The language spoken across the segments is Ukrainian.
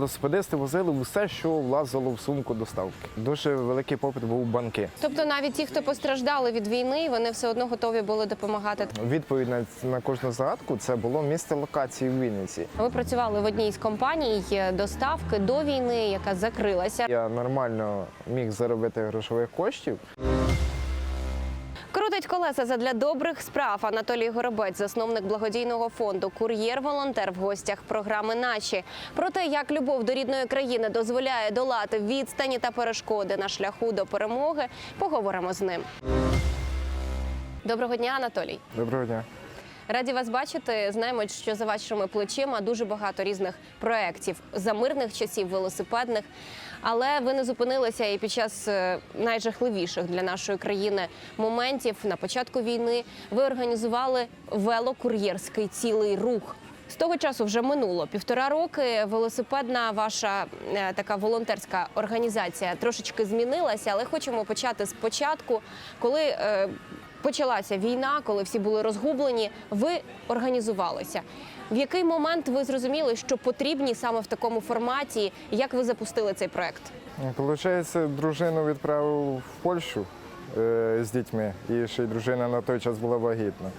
велосипедисти возили усе, що влазило в сумку доставки. Дуже великий попит був банки. Тобто навіть ті, хто постраждали від війни, вони все одно готові були допомагати. Відповідь на, на кожну загадку це було місце локації в Вінниці. Ви працювали в одній з компаній доставки до війни, яка закрилася. Я нормально міг заробити грошових коштів. Крутить колеса задля добрих справ. Анатолій Горобець, засновник благодійного фонду Кур'єр-волонтер в гостях програми Наші про те, як любов до рідної країни дозволяє долати відстані та перешкоди на шляху до перемоги. Поговоримо з ним. Доброго дня, Анатолій. Доброго дня. Раді вас бачити. Знаємо, що за вашими плечима дуже багато різних проєктів за мирних часів, велосипедних. Але ви не зупинилися і під час е, найжахливіших для нашої країни моментів на початку війни ви організували велокур'єрський цілий рух. З того часу вже минуло півтора роки. Велосипедна ваша е, така волонтерська організація трошечки змінилася, але хочемо почати спочатку, коли е, почалася війна, коли всі були розгублені. Ви організувалися. В який момент ви зрозуміли, що потрібні саме в такому форматі? Як ви запустили цей проект? Получається, дружину відправив в Польщу е, з дітьми, і ще й дружина на той час була вагітна.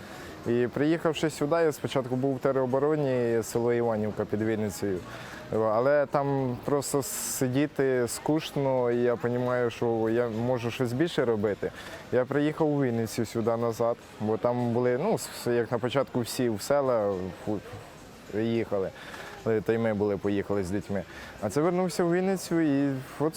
І приїхавши сюди, я спочатку був в теробороні село Іванівка під Вінницею. Але там просто сидіти скучно, і я розумію, що я можу щось більше робити. Я приїхав у Вінницю сюди назад, бо там були, ну, як на початку всі в села їхали. Е, Та й ми були, поїхали з дітьми. А це вернувся в Вінницю і от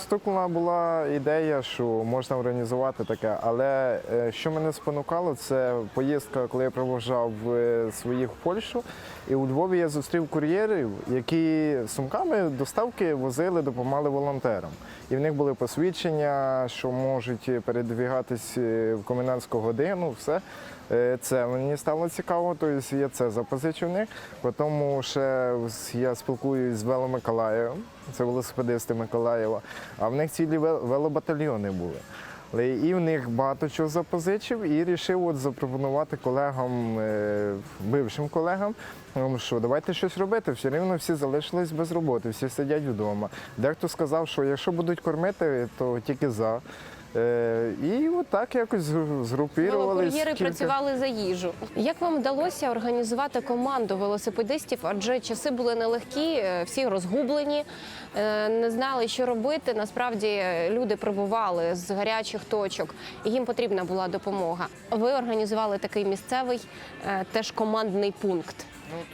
стукнула була ідея, що можна організувати таке. Але е, що мене спонукало, це поїздка, коли я провожав е, своїх в Польщу. І у Львові я зустрів кур'єрів, які сумками доставки возили, допомагали волонтерам. І в них були посвідчення, що можуть передвігатись е, в комендантську годину, все. Е, Це мені стало цікаво, тобто я це запозичив в них. Потім ще я спілкуюсь з Вело Миколаєвим, це велосипедисти Миколаєва, а в них цілі велобатальйони були. Але І в них багато чого запозичив і вирішив от запропонувати колегам, е, бившим колегам, ну, що давайте щось робити. Все рівно всі залишились без роботи, всі сидять вдома. Дехто сказав, що якщо будуть кормити, то тільки за. Е, І от так якось згру- згрупірувалися. Велокур'єри працювали за їжу. Як вам вдалося організувати команду велосипедистів? Адже часи були нелегкі, е, всі розгублені, е, не знали, що робити. Насправді е, люди прибували з гарячих точок, і їм потрібна була допомога. Ви організували такий місцевий теж командний пункт.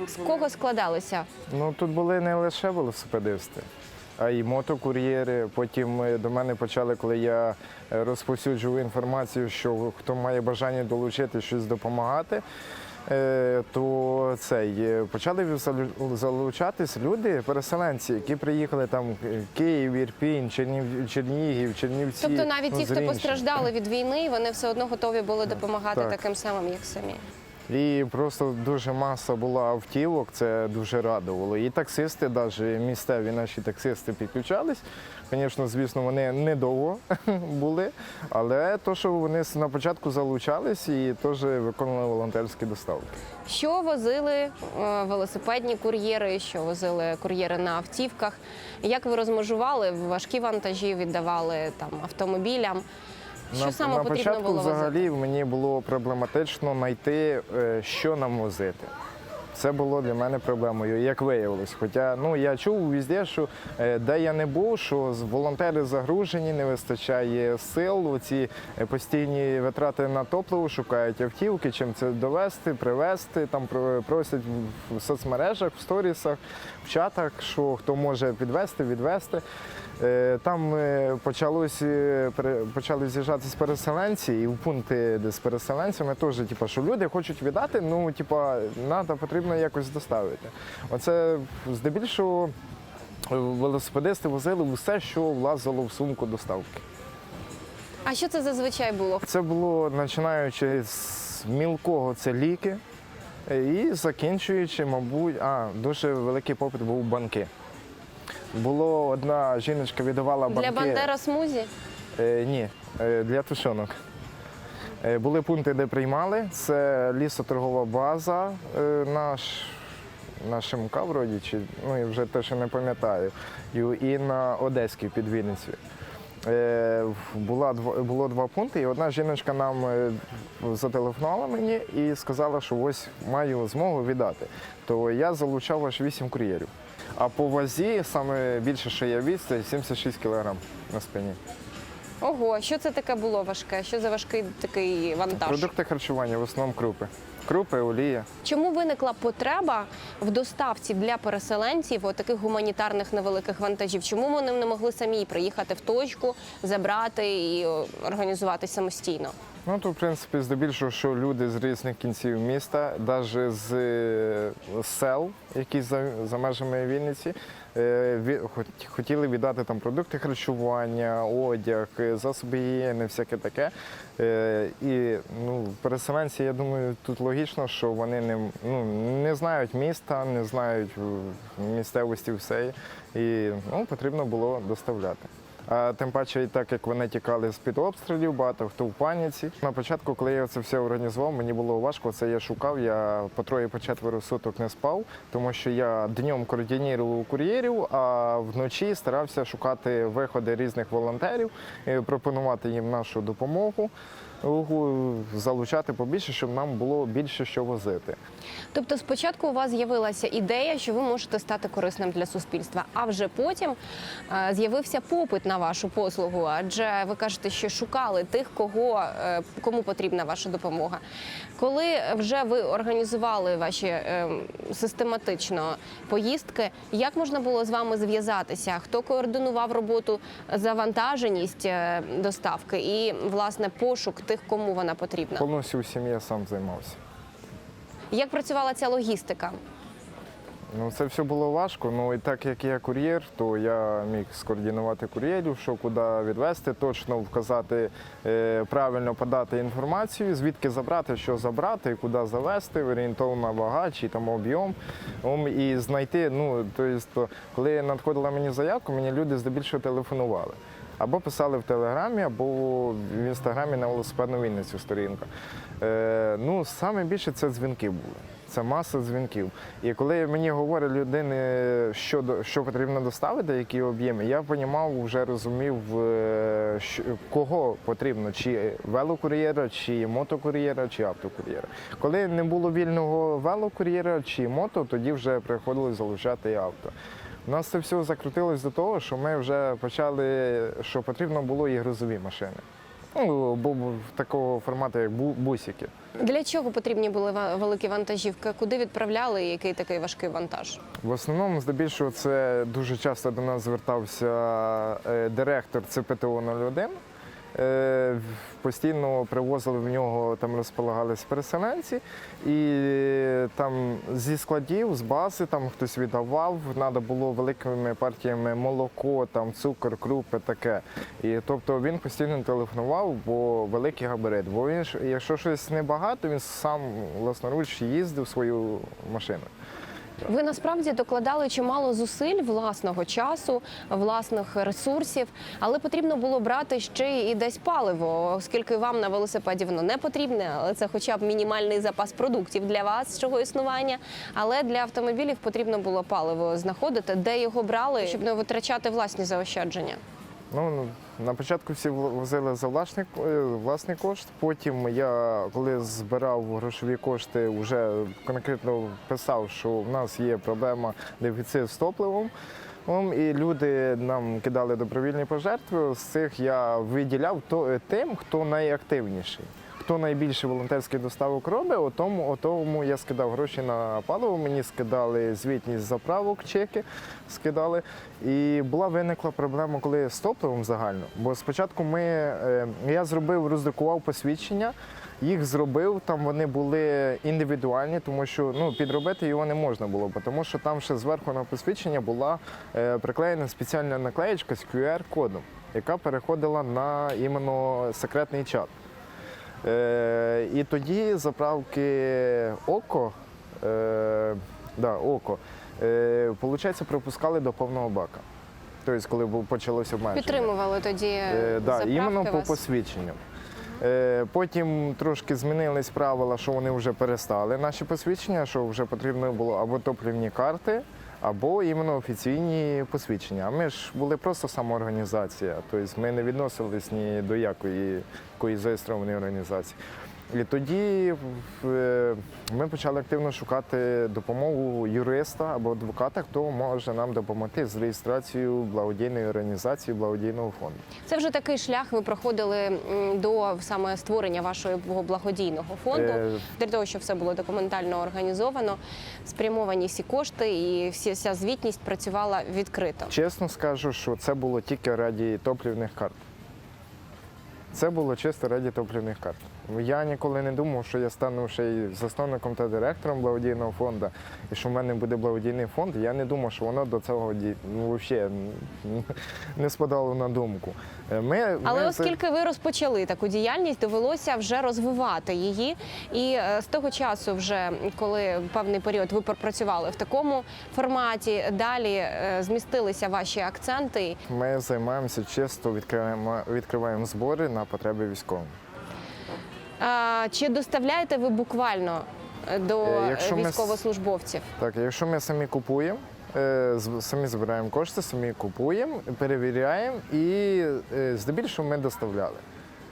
З кого складалися? Ну тут були не лише велосипедисти, а й мотокур'єри. Потім е, до мене почали, коли я е, розповсюджував інформацію, що хто має бажання долучити щось допомагати. е, То цей почали залучатись люди, переселенці, які приїхали там Київ, Ірпінь, Чернів, Чернігів, Чернівці. Тобто навіть ну, ті, хто постраждали від війни, вони все одно готові були допомагати Так. таким самим, як самі. І просто дуже маса була автівок, це дуже радувало. І таксисти, навіть місцеві наші таксисти підключались. Звісно, звісно, вони недовго були, але то, що вони на початку залучались і теж виконували волонтерські доставки. Що возили е, велосипедні кур'єри, що возили кур'єри на автівках? Як ви розмежували важкі вантажі, віддавали там автомобілям? Що на, саме на потрібно початку було взагалі мені було проблематично знайти, е, що нам возити. Це було для мене проблемою, як виявилось. Хоча ну я чув везде, що е, де я не був, що волонтери загружені, не вистачає сил. Оці е, постійні витрати на топливо, шукають автівки, чим це довести, привезти. Там просять в соцмережах, в сторісах, в чатах, що хто може підвезти, відвезти. Е, Там почалось, почали з'їжджатись переселенці, і в пункти з переселенцями теж, типу, що люди хочуть віддати, ну, типа, треба, потрібно якось доставити. Оце здебільшого е, велосипедисти возили все, що влазило в сумку доставки. А що це зазвичай було? Це було починаючи з мілкого, це ліки, е, і закінчуючи, мабуть, а, дуже великий попит був банки. Було одна жіночка віддавала банки. Для Бандера смузі? Е, ні, е, для тушонок. Е, були пункти, де приймали. Це лісоторгова база, е, наш на Шимка вроді, чи ну і вже те, що не пам'ятаю, і, на Одеській під Вінницею. Е, була було два пункти, і одна жіночка нам е, зателефонувала мені і сказала, що ось маю змогу віддати. То я залучав аж 8 кур'єрів. А по вазі саме більше, що я віз, це 76 кг на спині. Ого, що це таке було важке? Що за важкий такий вантаж? Продукти харчування, в основному крупи. Крупи, олія. Чому виникла потреба в доставці для переселенців таких гуманітарних невеликих вантажів? Чому вони не могли самі приїхати в точку, забрати і організувати самостійно? Ну, то, в принципі, здебільшого, що люди з різних кінців міста, навіть з е, сел, які за, за межами Вінниці, е, хотіли віддати там продукти харчування, одяг, е, засоби гігієни, всяке таке. І ну, переселенці, я думаю, тут логічно, що вони не, ну, не знають міста, не знають місцевості все, і ну, потрібно було доставляти. Тим паче, так як вони тікали з-під обстрілів, багато хто в паніці. На початку, коли я це все організував, мені було важко. Це я шукав. Я по троє по четверо суток не спав, тому що я днем координував кур'єрів, а вночі старався шукати виходи різних волонтерів, і пропонувати їм нашу допомогу, залучати побільше, щоб нам було більше що возити. Тобто, спочатку у вас з'явилася ідея, що ви можете стати корисним для суспільства, а вже потім е, з'явився попит на вашу послугу. Адже ви кажете, що шукали тих, кого е, кому потрібна ваша допомога. Коли вже ви організували ваші е, систематично поїздки, як можна було з вами зв'язатися? Хто координував роботу завантаженість доставки і власне пошук тих, кому вона потрібна? Повністю всім я сам займався. Як працювала ця логістика? Ну, це все було важко. Ну і так як я кур'єр, то я міг скоординувати кур'єрів, що куди відвести, точно вказати, е, правильно подати інформацію, звідки забрати, що забрати, куди завести, орієнтовна вага чи там об'єм. І знайти, ну тобто, коли надходила мені заявка, мені люди здебільшого телефонували. Або писали в Телеграмі, або в інстаграмі на велосипедну Вінницю сторінка. Е, ну, саме більше це дзвінки були. Це маса дзвінків. І коли мені говорять людини, що, що потрібно доставити, які об'єми, я розумів, вже розумів, е, що- кого потрібно, чи велокур'єра, чи мотокур'єра, чи автокур'єра. Коли не було вільного велокур'єра чи мото, тоді вже приходилось залучати і авто. У нас це все закрутилось до того, що ми вже почали, що потрібно було і грузові машини. Ну, бо бо в такого формату, як бу- бусики. Для чого потрібні були великі вантажівки? Куди відправляли і який такий важкий вантаж? В основному, здебільшого, це дуже часто до нас звертався е, директор ЦПТО 01. Е, Постійно привозили в нього, там розполагались переселенці, і е, там зі складів, з бази там хтось віддавав, треба було великими партіями молоко, там цукор, крупи, таке. І тобто він постійно телефонував, бо великий габарит. Бо він якщо щось небагато, він сам власноруч їздив свою машину. Ви насправді докладали чимало зусиль власного часу, власних ресурсів, але потрібно було брати ще і десь паливо, оскільки вам на велосипеді воно не потрібне, але це хоча б мінімальний запас продуктів для вас, чого існування. Але для автомобілів потрібно було паливо знаходити, де його брали, щоб не витрачати власні заощадження. Ну, ну, на початку всі возили за власний, е, власний кошт. Потім я, коли збирав грошові кошти, вже конкретно писав, що в нас є проблема дефіцит з топливом. І люди нам кидали добровільні пожертви. З цих я виділяв то, е, тим, хто найактивніший. Хто найбільше волонтерських доставок робить, о тому, о тому я скидав гроші на паливо, мені скидали звітність заправок, чеки скидали. І була виникла проблема, коли з топливом загально. Бо спочатку ми, е, я зробив, роздрукував посвідчення, їх зробив, там вони були індивідуальні, тому що ну, підробити його не можна було, тому що там ще зверху на посвідчення була е, приклеєна спеціальна наклеєчка з QR-кодом, яка переходила на іменно секретний чат. Е, і тоді заправки ОКО, е, да, ОКО, е, получається, пропускали до повного бака. Тобто, коли почалося обмеження. Підтримували тоді Е, да, заправки іменно по вас? посвідченню. Е, Потім трошки змінились правила, що вони вже перестали наші посвідчення, що вже потрібно було або топлівні карти, або іменно офіційні посвідчення. А ми ж були просто самоорганізація, тобто ми не відносились ні до якої, якої зареєстрованої організації. І тоді ми почали активно шукати допомогу юриста або адвоката, хто може нам допомогти з реєстрацією благодійної організації, благодійного фонду. Це вже такий шлях. Ви проходили до саме створення вашого благодійного фонду. Е, Для того, щоб все було документально організовано, спрямовані всі кошти і вся звітність працювала відкрито. Чесно скажу, що це було тільки раді топлівних карт. Це було чисто раді топлівних карт. Я ніколи не думав, що я стану ще й засновником та директором благодійного фонду, і що в мене буде благодійний фонд. Я не думав, що воно до цього ді- ну, взагалі не спадало на думку. Е, Ми, Але ми оскільки ви розпочали таку діяльність, довелося вже розвивати її. І е, з того часу, вже коли певний період ви пропрацювали в такому форматі, далі е, змістилися ваші акценти. Ми займаємося чисто відкриваємо, відкриваємо збори на потреби військових. А, Чи доставляєте ви буквально е, до Е, якщо ми військовослужбовців? Так, якщо ми самі купуємо, е, самі збираємо кошти, самі купуємо, перевіряємо і е, здебільшого ми доставляли.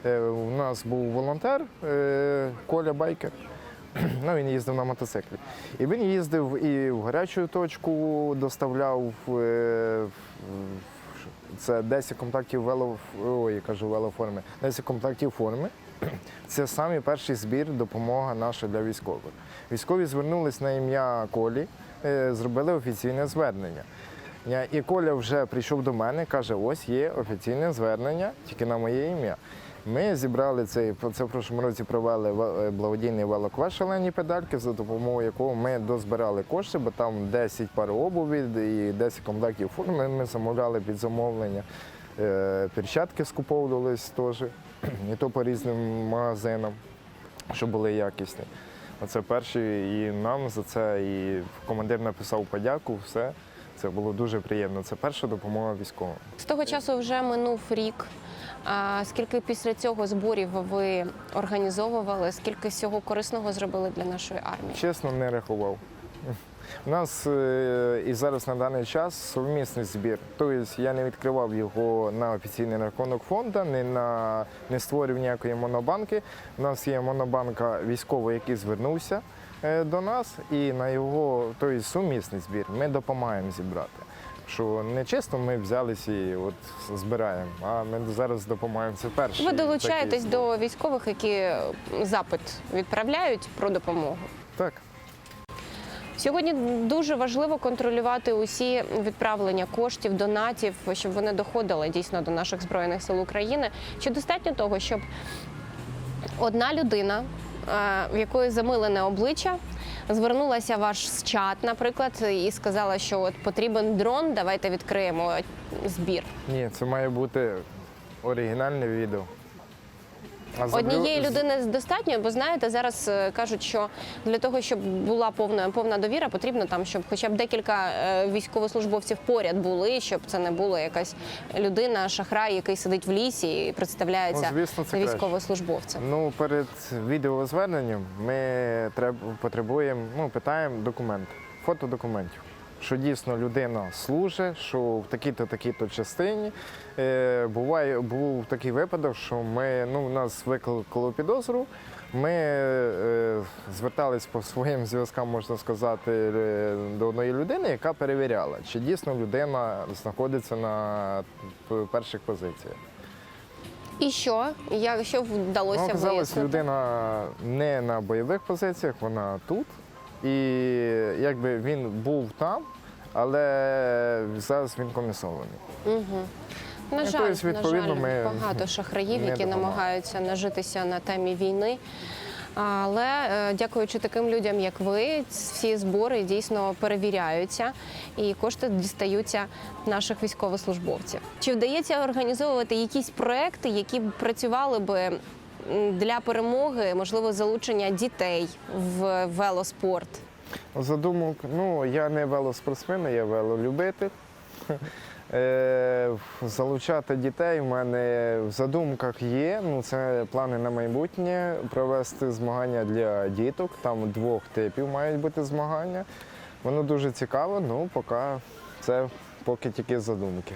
Е, У нас був волонтер е, Коля Байкер. Ну, він їздив на мотоциклі. І він їздив і в гарячу точку доставляв е, це 10 комплектів вело, ой, я кажу, велоформи, 10 комплектів форми. Це самий перший збір, допомога наша для військових. Військові звернулись на ім'я Колі, е, зробили офіційне звернення. І Коля вже прийшов до мене, каже: ось є офіційне звернення, тільки на моє ім'я. Ми зібрали цей, це в прошлому році провели е, благодійний велоквест шалені педальки, за допомогою якого ми дозбирали кошти, бо там 10 пар обуві і 10 комплектів форми. Ми замовляли під замовлення. Е, Перчатки скуповувались теж, і то по різним магазинам, щоб були якісні. Оце перші, і нам за це і командир написав подяку, все. Це було дуже приємно. Це перша допомога військовим. З того часу вже минув рік. А скільки після цього зборів ви організовували? Скільки всього корисного зробили для нашої армії? Чесно, не рахував. У нас е, і зараз на даний час совмісний збір. Тобто я не відкривав його на офіційний рахунок фонду, не, на, не створив ніякої монобанки. У нас є монобанка військовий, який звернувся е, до нас, і на його тобто, сумісний збір ми допомагаємо зібрати. Що не чисто ми взялися і от збираємо, а ми зараз допомагаємо. Це перший Ви долучаєтесь до військових, які запит відправляють про допомогу. Так. Сьогодні дуже важливо контролювати усі відправлення коштів, донатів, щоб вони доходили дійсно до наших збройних сил України. Чи достатньо того, щоб одна людина, е, в якої замилене обличчя, звернулася ваш чат, наприклад, і сказала, що от потрібен дрон, давайте відкриємо збір. Ні, це має бути оригінальне відео. Однієї людини достатньо, бо знаєте, зараз е, кажуть, що для того, щоб була повна повна довіра, потрібно там, щоб хоча б декілька е, військовослужбовців поряд були, щоб це не була якась людина, шахрай, який сидить в лісі і представляється Ну, звісно, це військовослужбовцем. Ну, перед відеозверненням ми потребуємо, ну, питаємо документи, фото документів. Що дійсно людина служить, що в такій-то такій-то частині. Е, буває, був такий випадок, що ми, ну, нас викликало підозру. Ми е, звертались по своїм зв'язкам, можна сказати, е, до одної людини, яка перевіряла, чи дійсно людина знаходиться на перших позиціях. І що? Як що вдалося Ну, вияснити? людина не на бойових позиціях, вона тут. І якби він був там, але зараз він комісований. Угу. На жаль, тобто, відповідно, на жаль, ми багато шахраїв, не які допомагаємо. намагаються нажитися на темі війни. Але е, дякуючи таким людям, як ви, всі збори дійсно перевіряються і кошти дістаються наших військовослужбовців. Чи вдається організовувати якісь проекти, які б працювали би для перемоги, можливо, залучення дітей в велоспорт? Задумав, ну я не велоспортсмен, я велолюбитель. Е, залучати дітей в мене в задумках є. Ну, це плани на майбутнє провести змагання для діток. Там двох типів мають бути змагання. Воно дуже цікаво, ну поки це поки тільки задумки.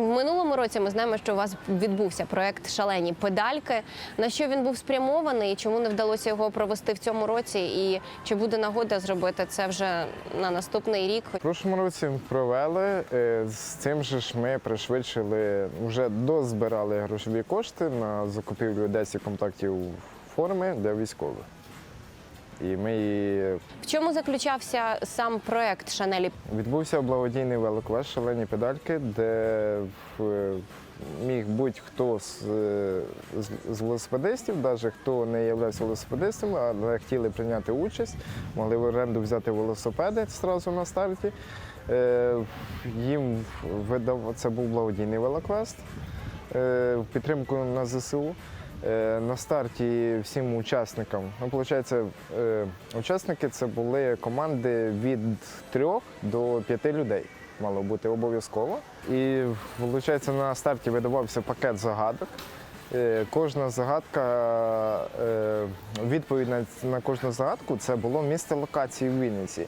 В минулому році ми знаємо, що у вас відбувся проект Шалені педальки. На що він був спрямований? Чому не вдалося його провести в цьому році? І чи буде нагода зробити це вже на наступний рік? В прошлому році провели. е, З цим же ж ми пришвидшили, вже дозбирали грошові кошти на закупівлю 10 комплектів форми для військових. І ми її В чому заключався сам проект Шанелі? Відбувся благодійний велоквест шалені педальки, де міг будь-хто з, з- велосипедистів, навіть хто не є велосипедистом, але хотіли прийняти участь, могли в оренду взяти велосипеди одразу на старті. Е, Їм видав це був благодійний велоквест е, в підтримку на ЗСУ. Е, На старті всім учасникам, ну, виходить, е, учасники це були команди від трьох до п'яти людей. Мало бути обов'язково. І виходить, на старті видавався пакет загадок. Е, Кожна загадка, відповідь на, кожну загадку це було місце локації в Вінниці,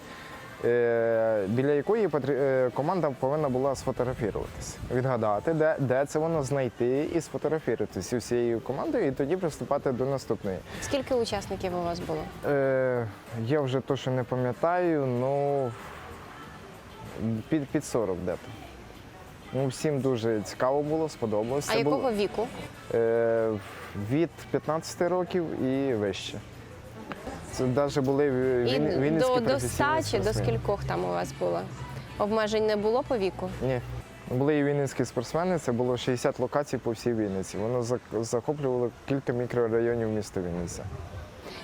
біля якої е, команда повинна була сфотографуватися, відгадати, де, де це воно знайти і сфотографуватися всією командою, і тоді приступати до наступної. Скільки учасників у вас було? Е, я вже точно не пам'ятаю, ну під, під 40 де-то. Ну, всім дуже цікаво було, сподобалось. А якого було, віку? е, від 15 років і вище. Це навіть були І він, вінницькі до, до професійні 100 чи до скількох там у вас було? Обмежень не було по віку? Ні. Були і вінницькі спортсмени, це було 60 локацій по всій Вінниці. Воно зак- захоплювало кілька мікрорайонів міста Вінниця.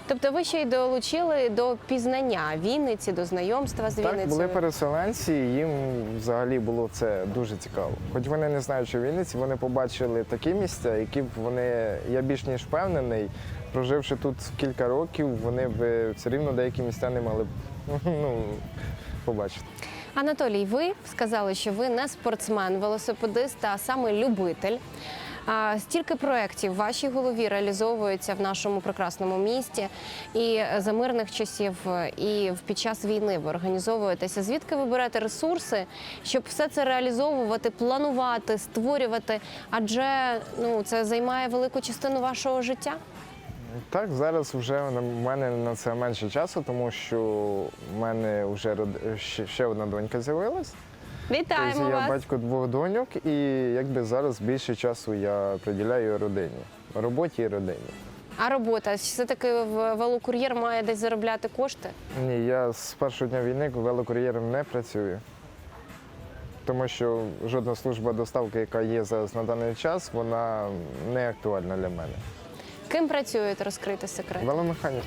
Тобто ви ще й долучили до пізнання Вінниці, до знайомства з Так, були переселенці, і їм взагалі було це дуже цікаво. Хоч вони не знають, що в Вінниці, вони побачили такі місця, які б вони, я більш ніж впевнений, проживши тут кілька років, вони б все рівно деякі місця не мали б ну, побачити. Анатолій, ви сказали, що ви не спортсмен, велосипедист, а саме любитель. А, Стільки проєктів в вашій голові реалізовується в нашому прекрасному місті і за мирних часів, і під час війни ви організовуєтеся. Звідки ви берете ресурси, щоб все це реалізовувати, планувати, створювати? Адже ну це займає велику частину вашого життя. Так, зараз вже на мене на це менше часу, тому що в мене вже род- ще, ще одна донька з'явилась. Вітаємо Тобто я вас! батько двох доньок, і якби зараз більше часу я приділяю родині, роботі і родині. А робота все таки велокур'єр має десь заробляти кошти. Ні, я з першого дня війни велокур'єром не працюю, тому що жодна служба доставки, яка є зараз на даний час, вона не актуальна для мене. Ким працюєте, розкрити секрет? Веломеханік.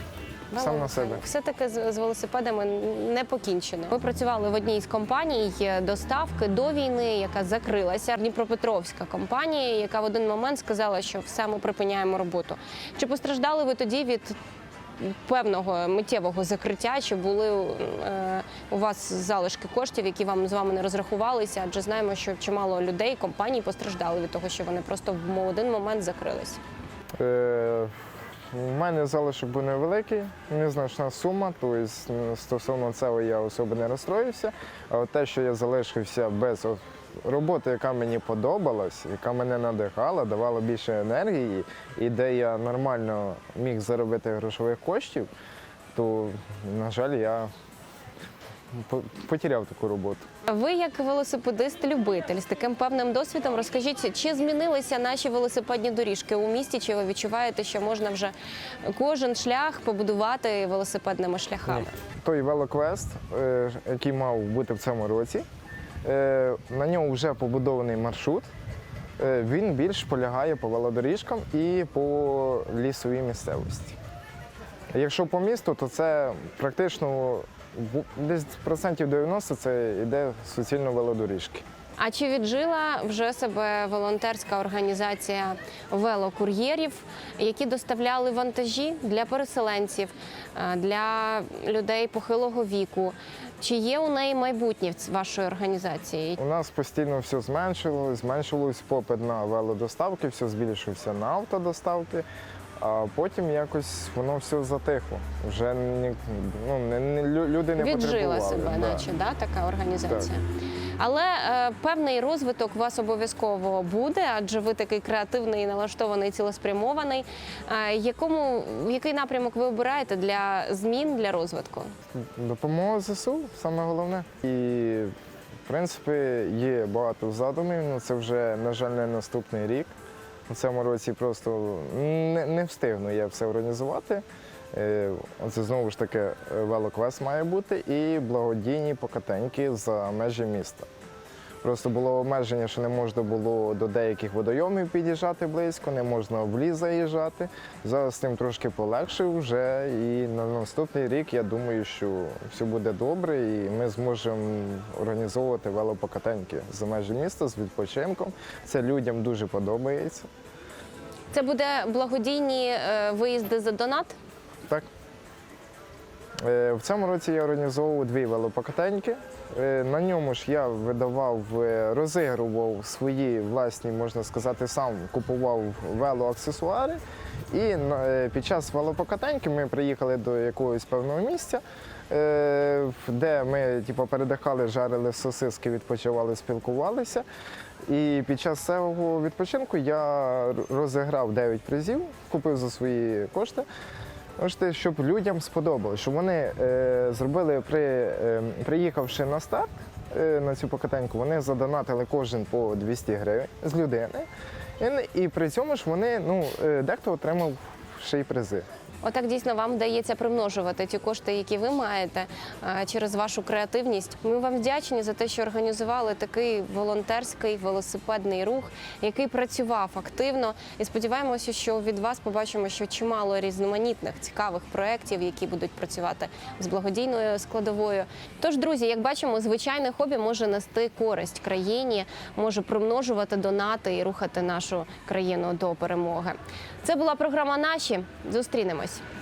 Сам на себе. Все-таки з, з велосипедами не покінчено. Ми працювали в одній з компаній доставки до війни, яка закрилася. Дніпропетровська компанія, яка в один момент сказала, що все, ми припиняємо роботу. Чи постраждали ви тоді від певного миттєвого закриття? Чи були е, у вас залишки коштів, які вам з вами не розрахувалися? Адже знаємо, що чимало людей, компаній постраждали від того, що вони просто в один момент закрилися. Е, У мене залишок був невеликий, незначна сума, тобто стосовно цього я особо не розстроївся. А от те, що я залишився без роботи, яка мені подобалась, яка мене надихала, давала більше енергії, і де я нормально міг заробити грошових коштів, то, на жаль, я потеряв таку роботу. Ви, як велосипедист-любитель з таким певним досвідом, розкажіть, чи змінилися наші велосипедні доріжки у місті? Чи ви відчуваєте, що можна вже кожен шлях побудувати велосипедними шляхами? той велоквест, е, який мав бути в цьому році, е, на ньому вже побудований маршрут. Е, Він більш полягає по велодоріжкам і по лісовій місцевості. Якщо по місту, то це практично десь процентів 90 це йде суцільно велодоріжки. А чи віджила вже себе волонтерська організація велокур'єрів, які доставляли вантажі для переселенців, е, для людей похилого віку? Чи є у неї майбутнє вашої організації? У нас постійно все зменшилось, зменшилось попит на велодоставки, все збільшився на автодоставки, а потім якось воно все затихло. Вже ні, ну, не, не, люди не Віджила себе, да. наче да, така організація. Але е, певний розвиток у вас обов'язково буде, адже ви такий креативний, налаштований, цілеспрямований. Е, якому який напрямок ви обираєте для змін для розвитку? Допомога ЗСУ саме головне. І в принципі є багато задумів. Ну це вже, на жаль, не наступний рік. У цьому році просто не, не встигну я все організувати. Е, Це знову ж таки велоквест має бути і благодійні покатеньки за межі міста. Просто було обмеження, що не можна було до деяких водойомів під'їжджати близько, не можна в ліс заїжджати. Зараз тим трошки полегшив вже. І на наступний рік я думаю, що все буде добре, і ми зможемо організовувати велопокатеньки за межі міста з відпочинком. Це людям дуже подобається. Це буде благодійні е, виїзди за донат. Так. Е, В цьому році я організовував дві велопокатеньки. Е, На ньому ж я видавав, е, розігрував свої власні, можна сказати, сам купував велоаксесуари. І під час велопокатеньки ми приїхали до якогось певного місця, де ми типу, передихали, жарили сосиски, відпочивали, спілкувалися. І під час цього відпочинку я розіграв 9 призів, купив за свої кошти. Можете, щоб людям сподобалось, щоб вони е, зробили при е, приїхавши на старт е, на цю покатеньку, вони задонатили кожен по 200 гривень з людини. І, і при цьому ж вони ну е, дехто отримав ще й призи. Отак дійсно вам вдається примножувати ті кошти, які ви маєте через вашу креативність. Ми вам вдячні за те, що організували такий волонтерський велосипедний рух, який працював активно. І сподіваємося, що від вас побачимо, що чимало різноманітних цікавих проєктів, які будуть працювати з благодійною складовою. Тож, друзі, як бачимо, звичайне хобі може нести користь країні, може примножувати донати і рухати нашу країну до перемоги. Це була програма Наші. Зустрінемось щось.